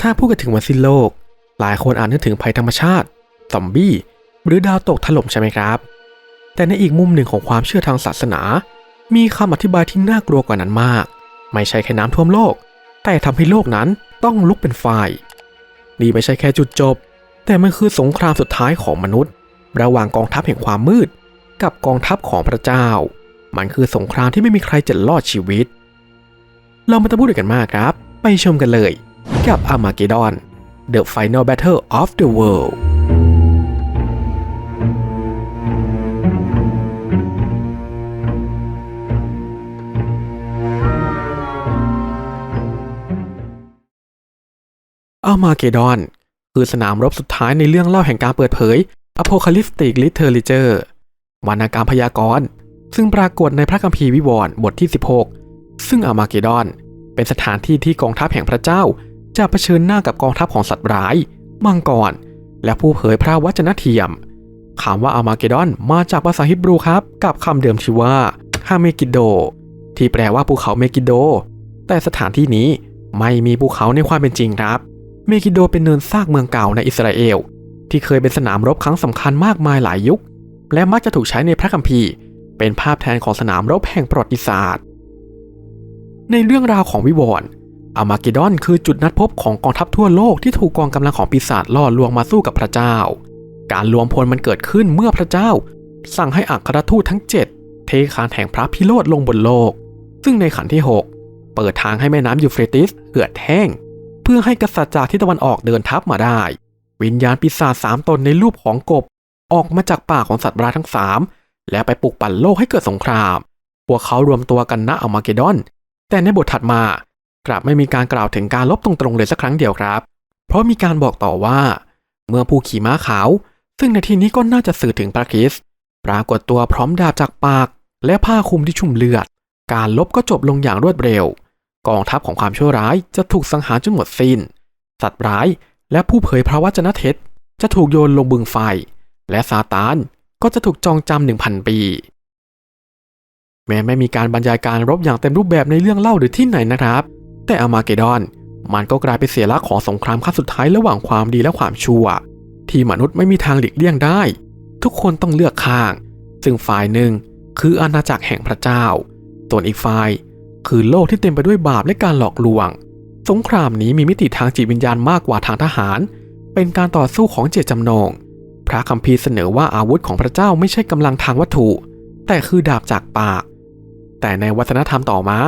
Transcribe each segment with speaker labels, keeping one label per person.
Speaker 1: ถ้าพูดกันถึงวันสิ้นโลก หลายคนอาจนึกถึงภัยธรรมชาติซอมบี้ หรือดาวตกถล่มใช่ไหมครับ แต่ในอีกมุมหนึ่งของความเชื่อทางศาสนา มีคำอธิบายที่น่ากลัวกว่านั้นมาก ไม่ใช่แค่น้ำท่วมโลก แต่ทำให้โลกนั้นต้องลุกเป็นไฟนี่ไม่ใช่แค่จุดจบ แต่มันคือสงครามสุดท้ายของมนุษย์ ระหว่างกองทัพแห่งความมืด กับกองทัพของพระเจ้า มันคือสงครามที่ไม่มีใครจะรอดชีวิต เราม่ต้องพูดกันมากครับ ไปชมกันเลย กับ Armageddon The Final Battle of the World อัลมาเกดอนคือสนามรบสุดท้ายในเรื่องเล่าแห่งการเปิดเผย Apocalyptic Literature วรรณกรรมพยากรณ์ ซึ่งปรากฏในพระคัมภีร์วิวรณ์บทที่ 16 ซึ่งอัลมาเกดอนเป็นสถานที่ที่กองทัพแห่งพระเจ้า จะเผชิญหน้ากับกองทัพของสัตว์ร้ายมังกร และผู้เผยพระวจนะเทียมคำว่าอัลมาเกดอนมาจากภาษาฮิบรูครับ กับคำเดิมชื่อว่าฮาเมกิโด ที่แปลว่าภูเขาเมกิโด แต่สถานที่นี้ไม่มีภูเขาในความเป็นจริงครับ เมกิโดเป็นเนินซากเมืองเก่าในอิสราเอล ที่เคยเป็นสนามรบครั้งสำคัญมากมายหลายยุค และมักจะถูกใช้ในพระคัมภีร์ เป็นภาพแทนของสนามรบแห่งประวัติศาสตร์ ในเรื่องราวของวิวรณ์ อามาเกดอนคือจุดนัดพบของกองทัพทั่วโลกที่ถูกกองกำลังของปีศาจล่อลวงมาสู้กับพระเจ้า การรวมพลมันเกิดขึ้นเมื่อพระเจ้า สั่งให้อัครทูตทั้ง 7 เทคานแห่งพระพิโรธลงบนโลก ซึ่งในขันที่ 6 เปิดทางให้แม่น้ำยูเฟรติสเหือดแห้ง เพื่อให้กษัตริย์จากทิศตะวันออกเดินทัพมาได้ วิญญาณปีศาจสามตนในรูปของกบ ออกมาจากปากของสัตว์ร้ายทั้งสามและไปปลุกปั่นโลกให้เกิดสงคราม พวกเขารวมตัวกันณอัลมาเกดอน แต่ในบทถัดมา กลับไม่มีการกล่าวถึงการลบตรงๆเลยสักครั้งเดียวครับ เพราะมีการบอกต่อว่า เมื่อผู้ขี่ม้าขาว ซึ่งในที่นี้ก็น่าจะสื่อถึงพระคริสต์ปรากฏตัวพร้อมดาบจากปาก และผ้าคลุมที่ชุ่มเลือด การลบก็จบลงอย่างรวดเร็ว กองทัพของความชั่วร้ายจะถูกสังหารจนหมดสิน้น สัตว์ร้ายและผู้เผยพระวจนะเท็จจะถูกโยนลงบึงไฟ และซาตานก็จะถูกจองจำหนึ่งพันปี แม้ไม่มีการบรรยายการรบอย่างเต็มรูปแบบในเรื่องเล่าหรือที่ไหนนะครับ แต่อามาเกดอน มันก็กลายเป็นเสียลักของสงครามครั้งสุดท้ายระหว่างความดีและความชั่ว ที่มนุษย์ไม่มีทางหลีกเลี่ยงได้ ทุกคนต้องเลือกข้าง ซึ่งฝ่ายหนึ่งคืออาณาจักรแห่งพระเจ้า ส่วนอีกฝ่าย คือโลกที่เต็มไปด้วยบาปและการหลอกลวง สงครามนี้มีมิติทางจิตวิญญาณมากกว่าทางทหาร เป็นการต่อสู้ของเจตจำนง พระคัมภีร์เสนอว่าอาวุธของพระเจ้าไม่ใช่กำลังทางวัตถุ แต่คือดาบจากปาก แต่ในวัฒนธรรมต่อมา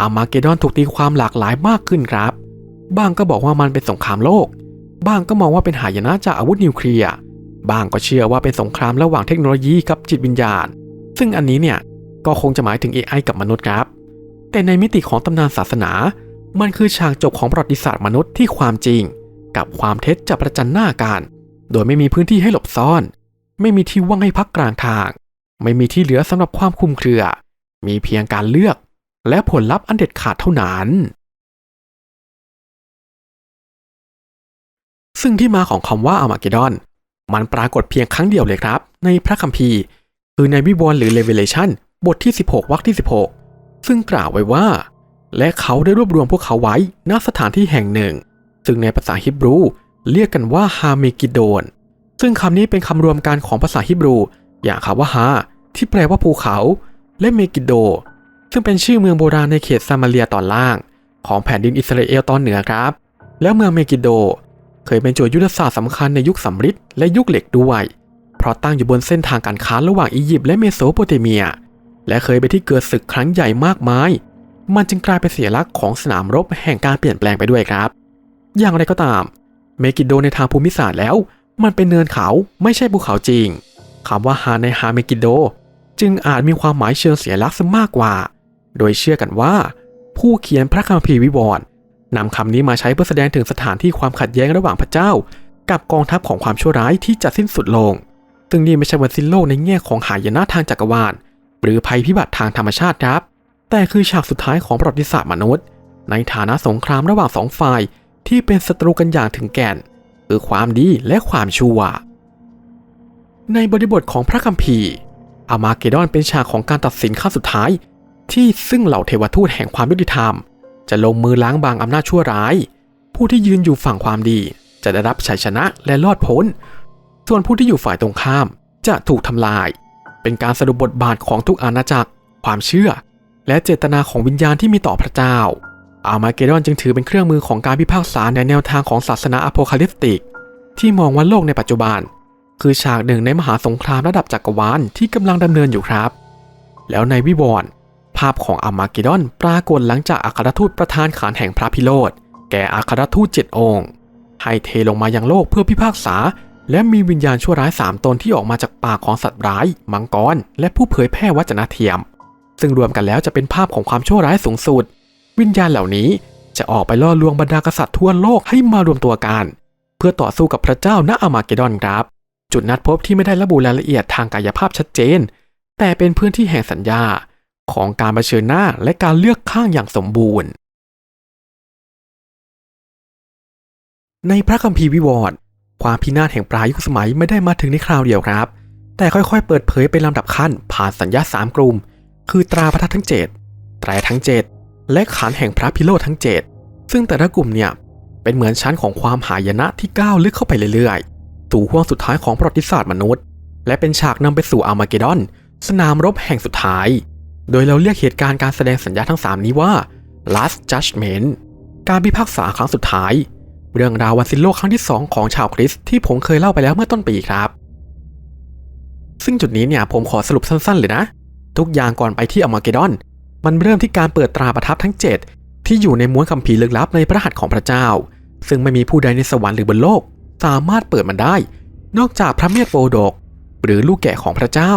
Speaker 1: อามาเกดอนถูกตีความหลากหลายมากขึ้นครับบางก็บอกว่ามันเป็นสงครามโลกบางก็มองว่าเป็นหายนะจากอาวุธนิวเคลียร์บางก็เชื่อว่าเป็นสงครามระหว่างเทคโนโลยีกับจิตวิญญาณ ซึ่งอันนี้เนี่ยก็คงจะหมายถึง AI กับมนุษย์ครับ แต่ในมิติของตำนานศาสนา มันคือฉากจบของประวัติศาสตร์มนุษย์ที่ความจริง กับความเท็จจะประจันหน้ากัน โดยไม่มีพื้นที่ให้หลบซ่อน ไม่มีที่ว่างให้พักกลางทาง ไม่มีที่เหลือสำหรับความคุมเครือ มีเพียงการเลือก และผลลัพธ์อันเด็ดขาดเท่านั้น ซึ่งที่มาของคำว่าอามาเกดอน มันปรากฏเพียงครั้งเดียวเลยครับ ในพระคัมภีร์ คือในวิวรณ์หรือ Revelation บทที่ 16 วรรคที่ 16 ซึ่งกล่าวไว้ว่า และเขาได้รวบรวมพวกเขาไว้ณสถานที่แห่งหนึ่ง ซึ่งในภาษาฮิบรูเรียกกันว่าฮาเมกิโดน ซึ่งคำนี้เป็นคำรวมกันของภาษาฮิบรู อย่างคำว่าฮาที่แปลว่าภูเขา และเมกิโด ซึ่งเป็นชื่อเมืองโบราณในเขตซามาเรียตอนล่าง ของแผ่นดินอิสราเอลตอนเหนือครับ แล้วเมืองเมกิโด เคยเป็นจุดยุทธศาสตร์สำคัญในยุคสำริดและยุคเหล็กด้วย เพราะตั้งอยู่บนเส้นทางการค้าระหว่างอียิปต์และเมโสโปเตเมีย และเคยเป็นที่เกิดศึกครั้งใหญ่มากมาย มันจึงกลายเป็นเสียลักษณ์ของสนามรบแห่งการเปลี่ยนแปลงไปด้วยครับ อย่างไรก็ตาม เมกิโดในทางภูมิศาสตร์แล้ว มันเป็นเนินเขาไม่ใช่ภูเขาจริงคำว่าฮาในฮาเมกิโด จึงอาจมีความหมายเชิงเสียลักษณ์ซะมากกว่า โดยเชื่อกันว่า ผู้เขียนพระคัมภีร์วิวรณ์นำคำนี้มาใช้เพื่อแสดงถึงสถานที่ความขัดแย้งระหว่างพระเจ้า กับกองทัพของความชั่วร้ายที่จะสิ้นสุดลง ซึ่งนี่ไม่ใช่วันสิ้นโลกในแง่ของหายนะทางจักรวาล หรือภัยพิบัติทางธรรมชาติครับ แต่คือฉากสุดท้ายของประวัติศาสตร์มนุษย์ ในฐานะสงครามระหว่างสองฝ่ายที่เป็นศัตรูกันอย่างถึงแก่น คือความดีและความชั่ว ในบริบทของพระคัมภีร์อามาเกดอนเป็นฉากของการตัดสินขั้นสุดท้าย ที่ซึ่งเหล่าเทวทูตแห่งความยุติธรรม จะลงมือล้างบางอำนาจชั่วร้าย ผู้ที่ยืนอยู่ฝั่งความดี จะได้รับชัยชนะและรอดพ้น ส่วนผู้ที่อยู่ฝ่ายตรงข้ามจะถูกทำลาย เป็นการสรุปบทบาทของทุกอาณาจักร ความเชื่อ และเจตนาของวิญญาณที่มีต่อพระเจ้า อามาเกดอนจึงถือเป็นเครื่องมือของการพิพากษาในแนวทางของศาสนาอโพคาลิปติก ที่มองว่าโลกในปัจจุบัน คือฉากหนึ่งในมหาสงครามระดับจักรวาลที่กำลังดำเนินอยู่ครับ แล้วในวิวรณ์ ภาพของอามาเกดอนปรากฏหลังจากอัครทูตประธานขานแห่งพระพิโรธแก่อัครทูตเจ็ดองค์ให้เทลงมายังโลกเพื่อพิพากษา และมีวิญญาณชั่วร้ายสามตนที่ออกมาจากปากของสัตว์ร้าย มังกร และผู้เผยแพร่วจนะเทียม ซึ่งรวมกันแล้วจะเป็นภาพของความชั่วร้ายสูงสุด วิญญาณเหล่านี้จะออกไปล่อลวงบรรดากษัตริย์ทั่วโลกให้มารวมตัวกัน เพื่อต่อสู้กับพระเจ้าณอามาเกดอนครับ จุดนัดพบที่ไม่ได้ระบุรายละเอียดทางกายภาพชัดเจน แต่เป็นพื้นที่แห่งสัญญา ของการเผชิญหน้าและการเลือกข้างอย่างสมบูรณ์ ในพระคัมภีร์วิวรณ์ความพินาศแห่งปลายยุคสมัยไม่ได้มาถึงในคราวเดียวครับ แต่ค่อยๆ เปิดเผยเป็นลำดับขั้นผ่านสัญญาสามกลุ่ม คือตราพระทัดทั้ง 7 แตรทั้ง 7 และขานแห่งพระพิโรธทั้ง 7 ซึ่งแต่ละกลุ่มเนี่ยเป็นเหมือนชั้นของความหายนะที่ก้าวลึกเข้าไปเรื่อยๆ สู่ห้วงสุดท้ายของประวัติศาสตร์มนุษย์ และเป็นฉากนำไปสู่อาร์มาเกดอน สนามรบแห่งสุดท้าย โดยเราเรียกเหตุการณ์การแสดงสัญญาทั้ง 3 นี้ว่า last judgment การพิพากษาครั้งสุดท้าย เรื่องราววันสิ้นโลกครั้งที่ 2 ของชาวคริสต์ที่ผมเคยเล่าไปแล้วเมื่อต้นปีครับ ซึ่งจุดนี้เนี่ยผมขอสรุปสั้นๆ เลยนะ ทุกอย่างก่อนไปที่อาร์มาเกดอน มันเริ่มที่การเปิดตราประทับทั้ง 7 ที่อยู่ในม้วนคัมภีร์ลึกลับในพระหัตถ์ของพระเจ้า ซึ่งไม่มีผู้ใดในสวรรค์หรือบนโลก สามารถเปิดมันได้ นอกจากพระเมียโปรดก หรือลูกแกะของพระเจ้า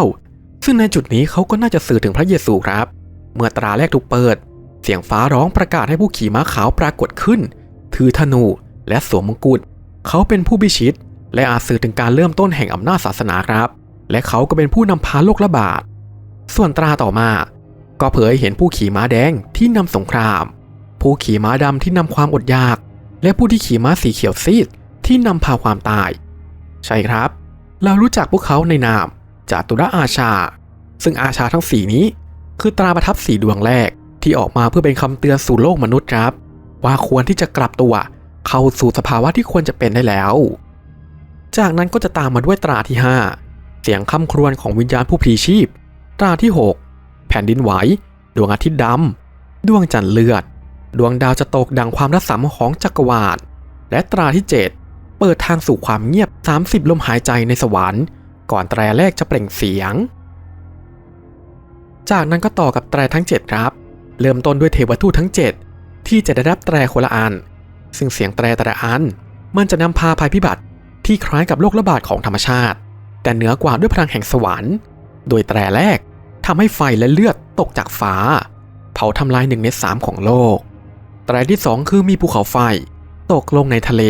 Speaker 1: ซึ่งในจุดนี้เขาก็น่าจะสื่อถึงพระเยซูครับ เมื่อตราแรกถูกเปิด เสียงฟ้าร้องประกาศให้ผู้ขี่ม้าขาวปรากฏขึ้น ถือธนูและสวมมงกุฎเขาเป็นผู้พิชิต และอาจสื่อถึงการเริ่มต้นแห่งอำนาจศาสนาครับ และเขาก็เป็นผู้นำพาโลกระบาดส่วนตราต่อมา ก็เผยเห็นผู้ขี่ม้าแดงที่นำสงคราม ผู้ขี่ม้าดำที่นำความอดอยาก และผู้ที่ขี่ม้าสีเขียวซีดที่นำพาความตาย ใช่ครับ เรารู้จักพวกเขาในนาม จาตุระอาชา ซึ่งอาชาทั้งสีนี้ คือตราประทับสีดวงแรกที่ออกมาเพื่อเป็นคำเตือนสู่โลกมนุษย์ครับ ว่าควรที่จะกลับตัว เข้าสู่สภาวะที่ควรจะเป็นได้แล้ว จากนั้นก็จะตามมาด้วยตราที่ 5 เสียงคำครวญของวิญญาณผู้พลีชีพ ตราที่ 6 แผ่นดินไหว ดวงอาทิตย์ดำดวงจันทร์เลือด ดวงดาวจะตกดังความรัศมีของจักรวาลและตราที่ 7 เปิดทางสู่ความเงียบ 30 ลมหายใจในสวรรค์ ก่อนแตรแรกจะเปล่งเสียง จากนั้นก็ต่อกับแตรทั้ง 7 ครับ เริ่มต้นด้วยเทวทูตทั้ง 7 ที่จะได้รับแตรคนละอัน ซึ่งเสียงแตรแต่ละอัน มันจะนำพาภัยพิบัติที่คล้ายกับโรคระบาดของธรรมชาติ แต่เหนือกว่าด้วยพลังแห่งสวรรค์ โดยแตรแรกทำให้ไฟและเลือดตกจากฟ้า เผาทำลายหนึ่งในสามของโลก แตรที่สองคือมีภูเขาไฟ ตกลงในทะเล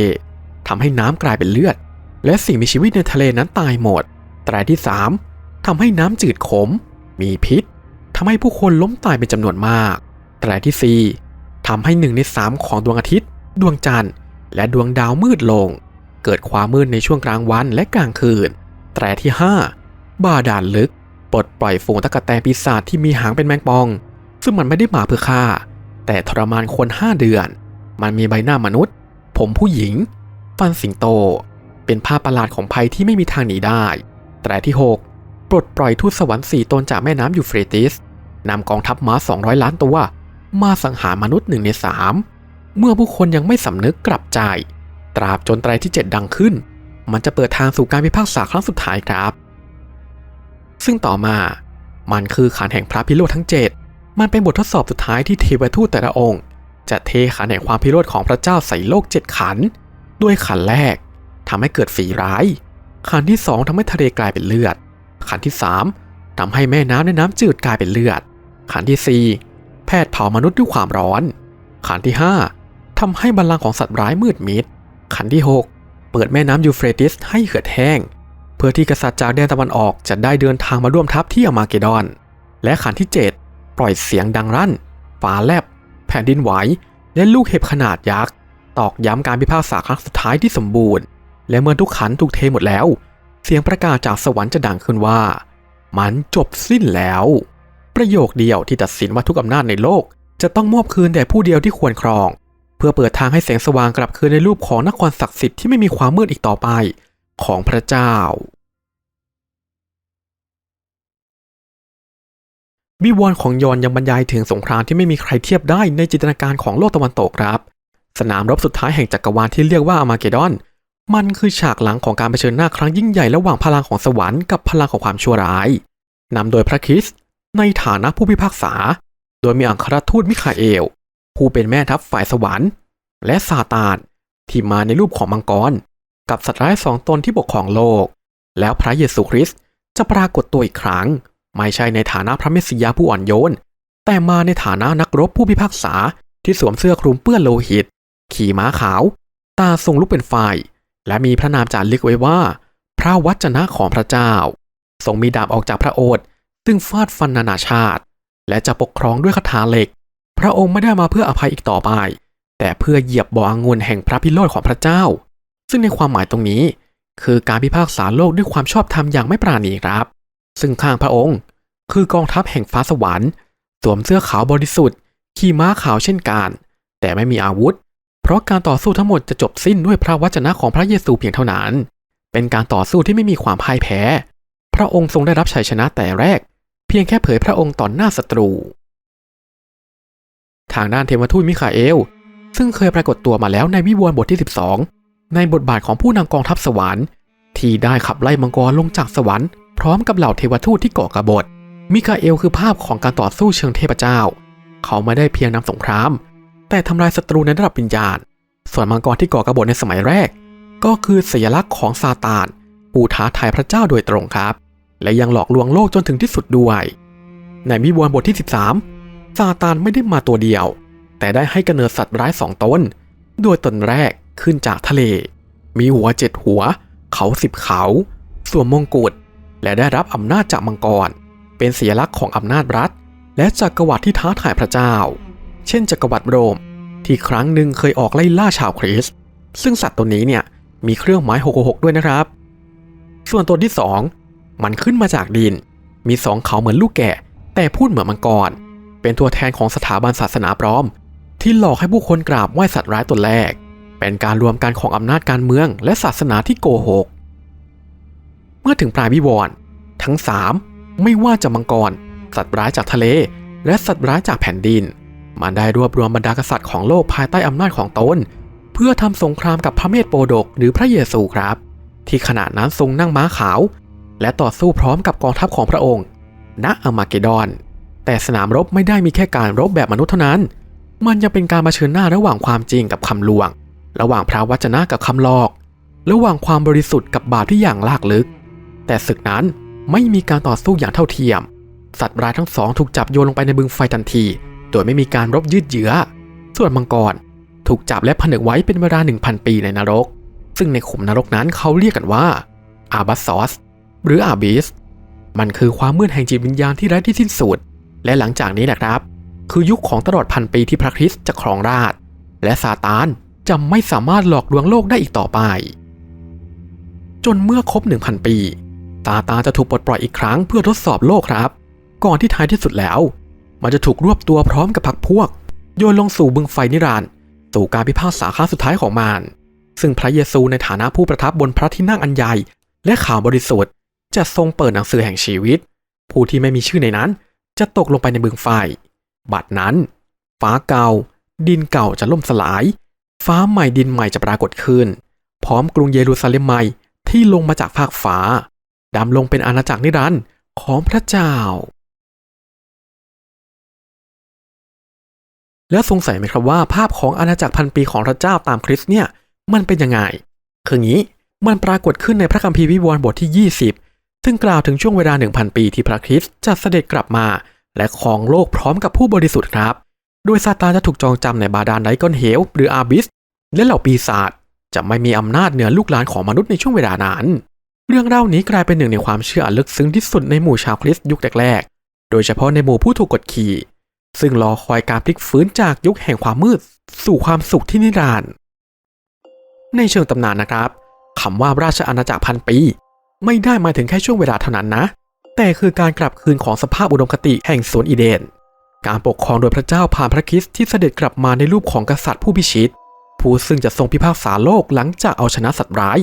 Speaker 1: ทำให้น้ำกลายเป็นเลือด และสิ่งมีชีวิตในทะเลนั้นตายหมด ตรที่สามทำให้น้ำจืดขม มีพิษทำให้ผู้คนล้มตายเป็นจำนวนมากแตรที่สี่ทำให้หนึ่งในสามของดวงอาทิตย์ ดวงจันทร์ และดวงดาวมืดลง เกิดความมืดในช่วงกลางวันและกลางคืนแตรที่ 5 บาดาลลึก ปลดปล่อยฝูงตะกะแตนปีศาจที่มีหางเป็นแมงปอง ซึ่งมันไม่ได้มาเพื่อฆ่า แต่ทรมานคน5เดือน มันมีใบหน้ามนุษย์ ผมผู้หญิง ฟันสิงโตเป็นภาพประหลาดของภัยที่ไม่มีทางหนีได้ แตรที่ 6 ปลดปล่อยทูตสวรรค์สี่ตนจากแม่น้ำยูเฟรติสนำกองทัพม้า 200 ล้านตัว มาสังหารมนุษย์หนึ่งในสามเมื่อผู้คนยังไม่สำนึกกลับใจ ตราบจนไตรที่ 7 ดังขึ้น มันจะเปิดทางสู่การพิพากษาครั้งสุดท้ายครับ ซึ่งต่อมา มันคือขันแห่งพระพิโรธทั้ง 7 มันเป็นบททดสอบสุดท้ายที่เทวทูตแต่ละองค์ จะเทขันแห่งความพิโรธของพระเจ้าใส่โลกเจ็ดขัน ด้วยขันแรกทำให้เกิดฝีร้าย ขันที่สองทำให้ทะเลกลายเป็นเลือด ขันที่สามทำให้แม่น้ำในน้ำจืดกลายเป็นเลือด ขันที่สี่แพทย์เผามนุษย์ด้วยความร้อน ขันที่ห้าทำให้บัลลังก์ของสัตว์ร้ายมืดมิด ขันที่6เปิดแม่น้ำยูเฟรติสให้เหือดแห้ง เพื่อที่กษัตริย์จากแดนตะวันออกจะได้เดินทางมาร่วมทัพที่อามาเกดอน และขันที่ 7 ปล่อยเสียงดังรั่นฟ้าแลบ แผ่นดินไหว และลูกเห็บขนาดยักษ์ ตอกย้ำการพิพากษาครั้งสุดท้ายที่สมบูรณ์ และเมื่อทุกขันถูกเทหมดแล้ว เสียงประกาศจากสวรรค์จะดังขึ้นว่า มันจบสิ้นแล้ว ประโยคเดียวที่ตัดสินว่าทุกอำนาจในโลก จะต้องมอบคืนแด่ผู้เดียวที่ควรครอง เพื่อเปิดทางให้แสงสว่างกลับคืนในรูปของนครศักดิ์สิทธิ์ที่ไม่มีความมืดอีกต่อไปของพระเจ้าวิวรณ์ของยอนยังบรรยายถึงสงครามที่ไม่มีใครเทียบได้ในจินตนาการของโลกตะวันตกครับ สนามรบสุดท้ายแห่งจักรวาลที่เรียกว่าอามาเกดอน มันคือฉากหลังของการเผชิญหน้าครั้งยิ่งใหญ่ระหว่างพลังของสวรรค์กับพลังของความชั่วร้ายนำโดยพระคริสต์ในฐานะผู้พิพากษา โดยมีอังครทูตมิคาเอล ผู้เป็นแม่ทัพฝ่ายสวรรค์ และซาตานที่มาในรูปของมังกร กับสัตว์ร้ายสองตนที่ปกครองโลก แล้วพระเยซูคริสต์จะปรากฏตัวอีกครั้ง ไม่ใช่ในฐานะพระเมสสิยาผู้อ่อนโยน แต่มาในฐานะนักรบผู้พิพากษาที่สวมเสื้อคลุมเปื้อนโลหิต ขี่ม้าขาว ตาทรงลุกเป็นไฟ และมีพระนามจารึกไว้ว่า พระวจนะของพระเจ้า ทรงมีดาบออกจากพระโอษฐ์ซึ่งฟาดฟันนานาชาติ และจะปกครองด้วยคาถาเหล็ก พระองค์ไม่ได้มาเพื่ออภัยอีกต่อไป แต่เพื่อเหยียบบ่อองุ่นแห่งพระพิโรธของพระเจ้า ซึ่งในความหมายตรงนี้ คือการพิพากษาโลกด้วยความชอบธรรมอย่างไม่ปราณีครับ ซึ่งข้างพระองค์ คือกองทัพแห่งฟ้าสวรรค์สวมเสื้อขาวบริสุทธิ์ขี่ม้าขาวเช่นกัน แต่ไม่มีอาวุธ เพราะการต่อสู้ทั้งหมดจะจบสิ้นด้วยพระวจนะของพระเยซูเพียงเท่านั้น เป็นการต่อสู้ที่ไม่มีความพ่ายแพ้ พระองค์ทรงได้รับชัยชนะแต่แรก เพียงแค่เผยพระองค์ต่อหน้าศัตรู ทางด้านเทวทูตมิคาเอล ซึ่งเคยปรากฏตัวมาแล้วในวิวรณ์บทที่ 12 ในบทบาทของผู้นำกองทัพสวรรค์ ที่ได้ขับไล่มังกรลงจากสวรรค์พร้อมกับเหล่าเทวทูตที่ก่อกบฏมิคาเอลคือภาพของการต่อสู้เชิงเทพเจ้า เขาไม่ได้เพียงนำสงคราม แต่ทำลายศัตรูในระดับวิญญาณ ส่วนมังกรที่ก่อกระบฏในสมัยแรก ก็คือสัญลักษณ์ของซาตานผู้ท้าทายพระเจ้าโดยตรงครับ และยังหลอกลวงโลกจนถึงที่สุดด้วย ในวิวรณ์บทที่ 13 ซาตานไม่ได้มาตัวเดียว แต่ได้ให้กำเนิดสัตว์ร้ายสองตนโดยตนแรกขึ้นจากทะเล มีหัวเจ็ดหัว เขาสิบเขาสวมมงกุฎและได้รับอำนาจจากมังกร เป็นสัญลักษณ์ของอำนาจรัฐ และจักรวรรดิที่ท้าทายพระเจ้า เช่นจักรวรรดิโรม ที่ครั้งหนึ่งเคยออกไล่ล่าชาวคริสต์ซึ่งสัตว์ตัวนี้เนี่ยมีเครื่องหมาย666ด้วยนะครับ ส่วนตัวที่สองมันขึ้นมาจากดิน มีสองเขาเหมือนลูกแกะ แต่พูดเหมือนมังกร เป็นตัวแทนของสถาบันศาสนาปลอม ที่หลอกให้ผู้คนกราบไหว้สัตว์ร้ายตัวแรก เป็นการรวมกันของอำนาจการเมืองและศาสนาที่โกหก เมื่อถึงปลายวิวรณ์ทั้งสามไม่ว่าจะมังกร สัตว์ร้ายจากทะเล และสัตว์ร้ายจากแผ่นดิน มันได้รวบรวมบรรดากษัตริย์ของโลกภายใต้อำนาจของตน เพื่อทำสงครามกับพระเมธโปดกหรือพระเยซูครับ ที่ขณะนั้นทรงนั่งม้าขาว และต่อสู้พร้อมกับกองทัพของพระองค์ ณอามาเกดอน แต่สนามรบไม่ได้มีแค่การรบแบบมนุษย์เท่านั้น มันยังเป็นการมาเชิญหน้าระหว่างความจริงกับคำลวง ระหว่างพระวจนะกับคำหลอก ระหว่างความบริสุทธิ์กับบาปที่อย่างลากลึก แต่ศึกนั้นไม่มีการต่อสู้อย่างเท่าเทียม สัตว์ร้ายทั้งสองถูกจับโยนลงไปในบึงไฟทันที โดยไม่มีการรบยืดเยื้อ ส่วนมังกร ถูกจับและผนึกไว้เป็นเวลา 1,000 ปีในนรก ซึ่งในขุมนรกนั้นเขาเรียกกันว่า อาบัสซอส หรืออาบิส มันคือความมืดแห่งจิตวิญญาณที่ไร้ที่สิ้นสุด และหลังจากนี้นะครับ คือยุคของตลอดพันปีที่พระคริสต์จะครองราชและซาตานจะไม่สามารถหลอกลวงโลกได้อีกต่อไป จนเมื่อครบ 1,000 ปีซาตานจะถูกปลดปล่อยอีกครั้งเพื่อทดสอบโลกครับ ก่อนที่ท้ายที่สุดแล้ว มันจะถูกรวบตัวพร้อมกับพรรคพวก โยนลงสู่บึงไฟนิรันดร์สู่การพิพากษาครั้งสุดท้ายของมันซึ่งพระเยซูในฐานะผู้ประทับบนพระที่นั่งอันใหญ่ และข่าวบริสุทธิ์ จะทรงเปิดหนังสือแห่งชีวิต ผู้ที่ไม่มีชื่อในนั้น จะตกลงไปในบึงไฟ บัดนั้น ฟ้าเก่า ดินเก่าจะล่มสลาย ฟ้าใหม่ดินใหม่จะปรากฏขึ้น พร้อมกรุงเยรูซาเล็มใหม่ที่ลงมาจากภาคฟ้าดำลงเป็นอาณาจักรนิรันดร์ของพระเจ้า แล้วสงสัยไหมครับว่าภาพของอาณาจักรพันปีของพระเจ้าตามคริสต์เนี่ยมันเป็นยังไง คืองี้มันปรากฏขึ้นในพระคัมภีร์วิวรณ์บทที่ 20 ซึ่งกล่าวถึงช่วงเวลา 1,000 ปีที่พระคริสต์จะเสด็จกลับมา และครองโลกพร้อมกับผู้บริสุทธิ์ครับ โดยซาตานจะถูกจองจำในบาดาลไดกอนเฮลหรืออาบิส และเหล่าปีศาจจะไม่มีอำนาจเหนือลูกหลานของมนุษย์ในช่วงเวลานั้น เรื่องเล่านี้กลายเป็นหนึ่งในความเชื่อลึกซึ้งที่สุดในหมู่ชาวคริสต์ยุคแรกๆ โดยเฉพาะในหมู่ผู้ถูกกดขี่ ซึ่งรอคอยการพลิกฟื้นจากยุคแห่งความมืด สู่ความสุขที่นิรันดร์ในเชิงตำนานนะครับคำว่าราชอาณาจักรพันปี ไม่ได้หมายถึงแค่ช่วงเวลาเท่านั้นนะ แต่คือการกลับคืนของสภาพอุดมคติแห่งสวนอีเดน การปกครองโดยพระเจ้าผ่านพระคริสต์ที่เสด็จกลับมาในรูปของกษัตริย์ผู้พิชิต ผู้ซึ่งจะทรงพิพากษาโลกหลังจากเอาชนะสัตว์ร้าย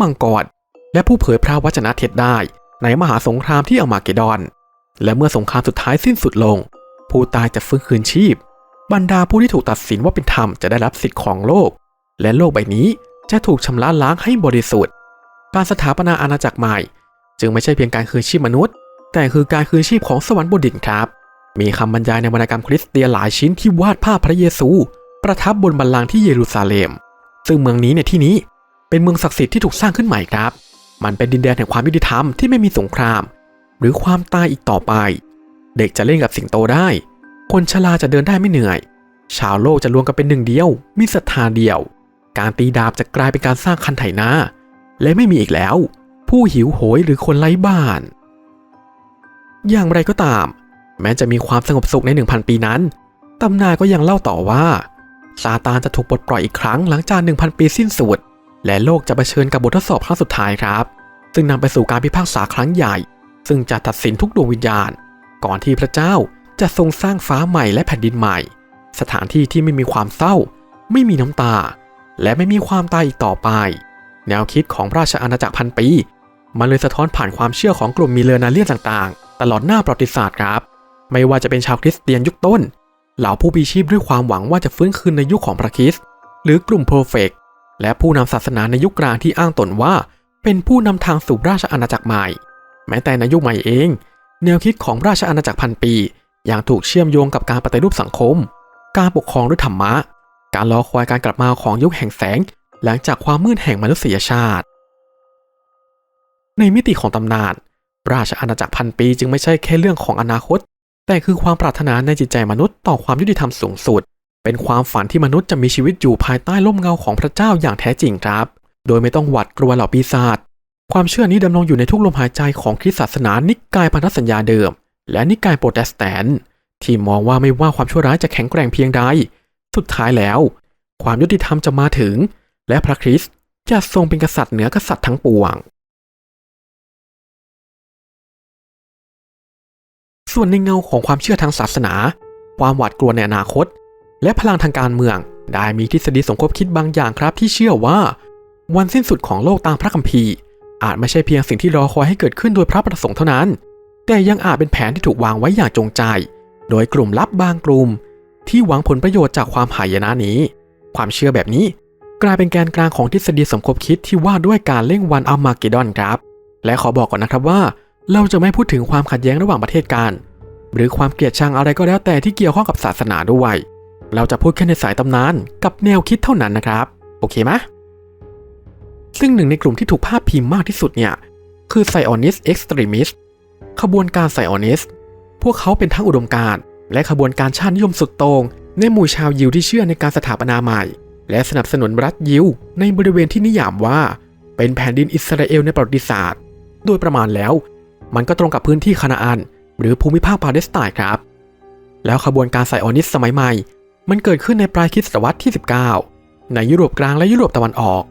Speaker 1: มังกร และผู้เผยพระวจนะเท็จได้ ในมหาสงครามที่อัลมาเกดอน และเมื่อสงครามสุดท้ายสิ้นสุดลง ผู้ตายจะฟื้นคืนชีพ บรรดาผู้ที่ถูกตัดสินว่าเป็นธรรมจะได้รับสิทธิ์ของโลก และโลกใบนี้จะถูกชำระล้างให้บริสุทธิ์ การสถาปนาอาณาจักรใหม่ จึงไม่ใช่เพียงการคืนชีพมนุษย์ แต่คือการคืนชีพของสวรรค์บนดินครับ มีคำบรรยายในวรรณกรรมคริสเตียนหลายชิ้นที่วาดภาพพระเยซู ประทับบนบัลลังก์ที่เยรูซาเล็ม ซึ่งเมืองนี้ในที่นี้เป็นเมืองศักดิ์สิทธิ์ที่ถูกสร้างขึ้นใหม่ครับ มันเป็นดินแดนแห่งความยุติธรรมที่ไม่มีสงคราม หรือความตายอีกต่อไป เด็กจะเล่นกับสิงโตได้ คนชราจะเดินได้ไม่เหนื่อย ชาวโลกจะรวมกันเป็นหนึ่งเดียว มีศรัทธาเดียว การตีดาบจะกลายเป็นการสร้างคันไถนา และไม่มีอีกแล้ว ผู้หิวโหยหรือคนไร้บ้าน อย่างไรก็ตาม แม้จะมีความสงบสุขใน 1,000 ปีนั้น ตำนานก็ยังเล่าต่อว่าซาตานจะถูกปลดปล่อยอีกครั้งหลังจาก 1,000 ปีสิ้นสุด และโลกจะเผชิญกับบททดสอบครั้งสุดท้ายครับ ซึ่งนำไปสู่การพิพากษาครั้งใหญ่ ซึ่งจะตัดสินทุกดวงวิญญาณ ก่อนที่พระเจ้าจะทรงสร้างฟ้าใหม่และแผ่นดินใหม่ สถานที่ที่ไม่มีความเศร้า ไม่มีน้ำตา และไม่มีความตายอีกต่อไป แนวคิดของราชอาณาจักรพันปี มันเลยสะท้อนผ่านความเชื่อของกลุ่มมิเลนาเลียนต่างๆ ตลอดหน้าประวัติศาสตร์ครับ ไม่ว่าจะเป็นชาวคริสเตียนยุคต้น เหล่าผู้ปีชีพด้วยความหวังว่าจะฟื้นคืนในยุคของพระคริสต์หรือกลุ่มโปรเฟกและผู้นำศาสนาในยุคกลางที่อ้างตนว่า เป็นผู้นำทางสู่ราชอาณาจักรใหม่ แม้แต่ในยุคใหม่เอง แนวคิดของราชอาณาจักรพันปียังถูกเชื่อมโยงกับการปฏิรูปสังคม การปกครองด้วยธรรมะ การรอคอยการกลับมาของยุคแห่งแสง หลังจากความมืดแห่งมนุษยชาติ ในมิติของตำนาน ราชอาณาจักรพันปีจึงไม่ใช่แค่เรื่องของอนาคต แต่คือความปรารถนาในจิตใจมนุษย์ต่อความยุติธรรมสูงสุด เป็นความฝันที่มนุษย์จะมีชีวิตอยู่ภายใต้ร่มเงาของพระเจ้าอย่างแท้จริงครับ โดยไม่ต้องหวาดกลัวเหล่าปีศาจ ความเชื่อนี้ดำรงอยู่ในทุกลมหายใจของคริสตศาสนานิกายพันธสัญญาเดิม และนิกายโปรเตสแตนต์ที่มองว่าไม่ว่าความชั่วร้ายจะแข็งแกร่งเพียงใด สุดท้ายแล้ว ความยุติธรรมจะมาถึง และพระคริสต์จะทรงเป็นกษัตริย์เหนือกษัตริย์ทั้งปวง ส่วนในเงาของความเชื่อทางศาสนา ความหวาดกลัวในอนาคต และพลังทางการเมือง ได้มีทฤษฎีสมคบคิดบางอย่างครับที่เชื่อว่า วันสิ้นสุดของโลกตามพระคัมภีร์ อาจไม่ใช่เพียงสิ่งที่รอคอยให้เกิดขึ้นโดยพระประสงค์เท่านั้น แต่ยังอาจเป็นแผนที่ถูกวางไว้อย่างจงใจ โดยกลุ่มลับบางกลุ่ม ที่หวังผลประโยชน์จากความหายนะนี้ ความเชื่อแบบนี้ กลายเป็นแกนกลางของทฤษฎีสมคบคิดที่ว่าด้วยการเร่งวันอัลมาเกดอนครับ และขอบอกก่อนนะครับว่า เราจะไม่พูดถึงความขัดแย้งระหว่างประเทศกัน หรือความเกลียดชังอะไรก็แล้วแต่ที่เกี่ยวข้องกับศาสนาด้วย เราจะพูดแค่ในสายตำนานกับแนวคิดเท่านั้นนะครับ โอเคไหม ซึ่งหนึ่งในกลุ่มที่ถูกภาพพิมพ์มากที่สุดเนี่ย คือไซออนิสเอ็กซ์ตรีมิสขบวนการไซออนิส พวกเขาเป็นทั้งอุดมการณ์ และขบวนการชาตินิยมสุดโต่งในหมู่ชาวยิวที่เชื่อในการสถาปนาใหม่ และสนับสนุนรัฐยิวในบริเวณที่นิยามว่า เป็นแผ่นดินอิสราเอลในประวัติศาสตร์ โดยประมาณแล้ว มันก็ตรงกับพื้นที่คานาอัน หรือภูมิภาคปาเลสไตน์ครับ แล้วขบวนการไซออนิสสมัยใหม่ มันเกิดขึ้นในปลายคริสตศตวรรษที่ 19 ในยุโรปกลางและยุโรปตะวันออก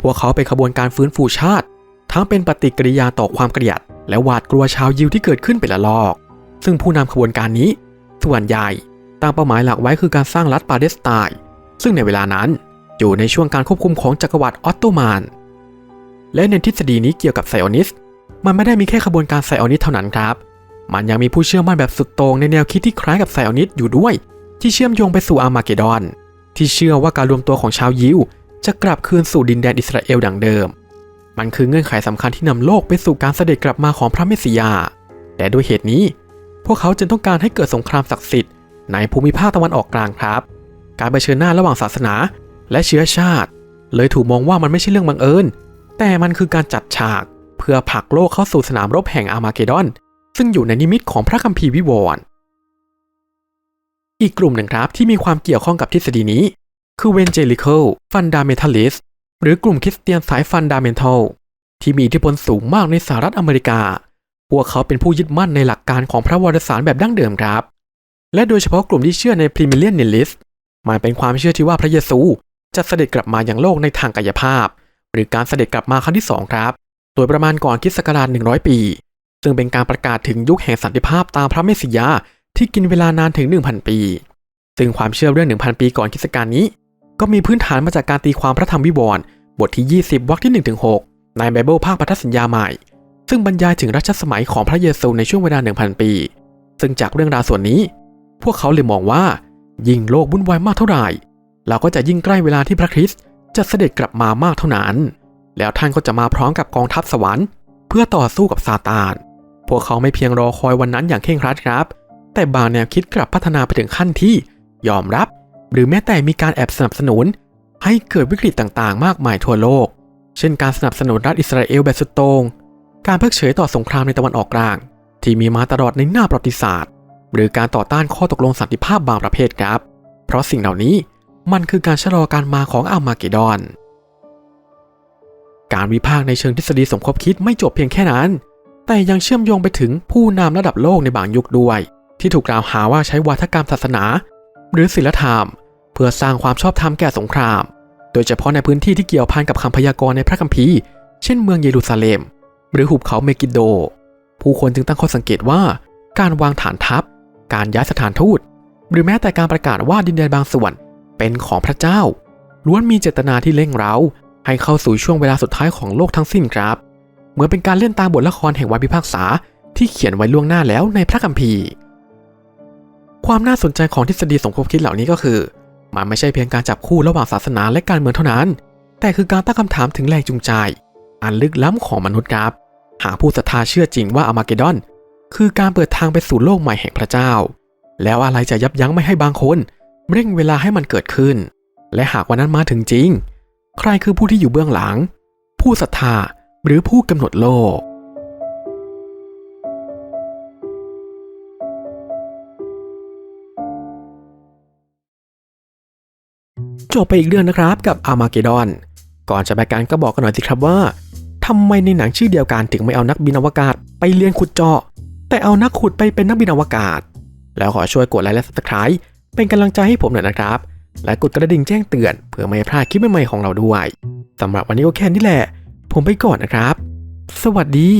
Speaker 1: พวกเขาเป็นขบวนการฟื้นฟูชาติ ทั้งเป็นปฏิกิริยาต่อความเกลียด และหวาดกลัวชาวยิวที่เกิดขึ้นเป็นละลอก ซึ่งผู้นำขบวนการนี้ ส่วนใหญ่ตั้งเป้าหมายหลักไว้คือการสร้างรัฐปาเลสไตน์ซึ่งในเวลานั้นอยู่ในช่วงการควบคุมของจักรวรรดิออตโตมัน และในทฤษฎีนี้เกี่ยวกับไซออนิสต์มันไม่ได้มีแค่ขบวนการไซออนิสต์เท่านั้นครับ มันยังมีผู้เชื่อมั่นแบบสุดโต่งในแนวคิดที่คล้ายกับไซออนิสต์อยู่ด้วย ที่เชื่อมโยงไปสู่อาร์มาเกดอน ที่เชื่อว่าการรวมตัวของชาวยิว จะกลับคืนสู่ดินแดนอิสราเอลดังเดิม มันคือเงื่อนไขสำคัญที่นำโลกไปสู่การเสด็จกลับมาของพระเมสสิยา แต่ด้วยเหตุนี้ พวกเขาจึงต้องการให้เกิดสงครามศักดิ์สิทธิ์ในภูมิภาคตะวันออกกลางครับ การเผชิญหน้าระหว่างศาสนาและเชื้อชาติ เลยถูกมองว่ามันไม่ใช่เรื่องบังเอิญ แต่มันคือการจัดฉาก เพื่อผลักโลกเข้าสู่สนามรบแห่งอาร์มาเกดอน ซึ่งอยู่ในนิมิตของพระคัมภีร์วิวรณ์อีกกลุ่มหนึ่งครับที่มีความเกี่ยวข้องกับทฤษฎีนี้ คือเวนเจลิเคิลฟันดาเมทัลลิสหรือกลุ่มคริสเตียนสายฟันดาเมนทัลที่มีอิทธิพลสูงมากในสหรัฐอเมริกา พวกเขาเป็นผู้ยึดมั่นในหลักการของพระวรสารแบบดั้งเดิมครับ และโดยเฉพาะกลุ่มที่เชื่อในพรีมิเลียนเนลิสมันเป็นความเชื่อที่ว่าพระเยซูจะเสด็จกลับมาอย่างโลกในทางกายภาพ หรือการเสด็จกลับมาครั้งที่สองครับ โดยประมาณก่อนคริสต์ศักราช100 ปี ซึ่งเป็นการประกาศถึงยุคแห่งสันติภาพตามพระเมสสิยาที่กินเวลานานถึง 1,000 ปี ซึ่งความเชื่อเรื่อง 1,000 ปีก่อนคริสตกาลนี้ ก็มีพื้นฐานมาจากการตีความพระธรรมวิวรณ์บทที่ 20 วรรคที่ 1-6 ในไบเบิลภาคพันธสัญญาใหม่ ซึ่งบรรยายถึงรัชสมัยของพระเยซูในช่วงเวลา 1,000 ปี ซึ่งจากเรื่องราวส่วนนี้ พวกเขาเลยมองว่า ยิ่งโลกวุ่นวายมากเท่าไหร่ เราก็จะยิ่งใกล้เวลาที่พระคริสต์จะเสด็จกลับมามากเท่านั้น แล้วท่านก็จะมาพร้อมกับกองทัพสวรรค์ เพื่อต่อสู้กับซาตาน พวกเขาไม่เพียงรอคอยวันนั้นอย่างเคร่งครัดครับ แต่บางแนวคิดกลับพัฒนาไปถึงขั้นที่ยอมรับ หรือแม้แต่มีการแอบสนับสนุน ให้เกิดวิกฤตต่างๆ มากมายทั่วโลก เช่นการสนับสนุนรัฐอิสราเอลแบบสุดโตง่งการเพิกเฉยต่อสงครามในตะวันออกกลาง ที่มีมาตลอดในหน้าประวัติศาสตร์ หรือการต่อต้านข้อตกลงสันติภาพบางประเภทครับ เพราะสิ่งเหล่านี้มันคือการชะลอการมาของอามาเกดอน การวิพากษ์ในเชิงทฤษฎีสมคบคิดไม่จบเพียงแค่นั้น แต่ยังเชื่อมโยงไปถึงผู้นำระดับโลกในบางยุคด้วย ที่ถูกกล่าวหาว่าใช้วาทกรรมศาสนา หรือศีลธรรม เพื่อสร้างความชอบธรรมแก่สงคราม โดยเฉพาะในพื้นที่ที่เกี่ยวพันกับคำพยากรณ์ในพระคัมภีร์ เช่นเมืองเยรูซาเล็ม หรือหุบเขาเมกิโด ผู้คนจึงตั้งข้อสังเกตว่า การวางฐานทัพ การย้ายสถานทูต หรือแม้แต่การประกาศว่าดินแดนบางส่วนเป็นของพระเจ้า ล้วนมีเจตนาที่เร่งเร้า ให้เข้าสู่ช่วงเวลาสุดท้ายของโลกทั้งสิ้นครับ เหมือนเป็นการเล่นตามบทละครแห่งวันพิพากษาที่เขียนไว้ล่วงหน้าแล้วในพระคัมภีร์ ความน่าสนใจของทฤษฎีสมคบคิดเหล่านี้ก็คือ มันไม่ใช่เพียงการจับคู่ระหว่างศาสนาและการเมืองเท่านั้น แต่คือการตั้งคำถามถึงแรงจูงใจ อันลึกล้ำของมนุษย์ครับ หากผู้ศรัทธาเชื่อจริงว่าอามาเกดอน คือการเปิดทางไปสู่โลกใหม่แห่งพระเจ้า แล้วอะไรจะยับยั้งไม่ให้บางคนเร่งเวลาให้มันเกิดขึ้น และหากวันนั้นมาถึงจริง ใครคือผู้ที่อยู่เบื้องหลัง ผู้ศรัทธาหรือผู้กำหนดโลก จบไปอีกเรื่องนะครับกับอามาเกดอน ก่อนจะไปกันก็บอกกันหน่อยสิครับว่าทำไมในหนังชื่อเดียวกันถึงไม่เอานักบินอวกาศไปเรียนขุดเจาะ แต่เอานักขุดไปเป็นนักบินอวกาศ แล้วขอช่วยกดไลค์และ subscribe เป็นกำลังใจให้ผมหน่อยนะครับ และกดกระดิ่งแจ้งเตือนเพื่อไม่ให้พลาดคลิปใหม่ๆของเราด้วยสำหรับวันนี้ก็แค่นี้แหละ ผมไปก่อนนะครับ สวัสดี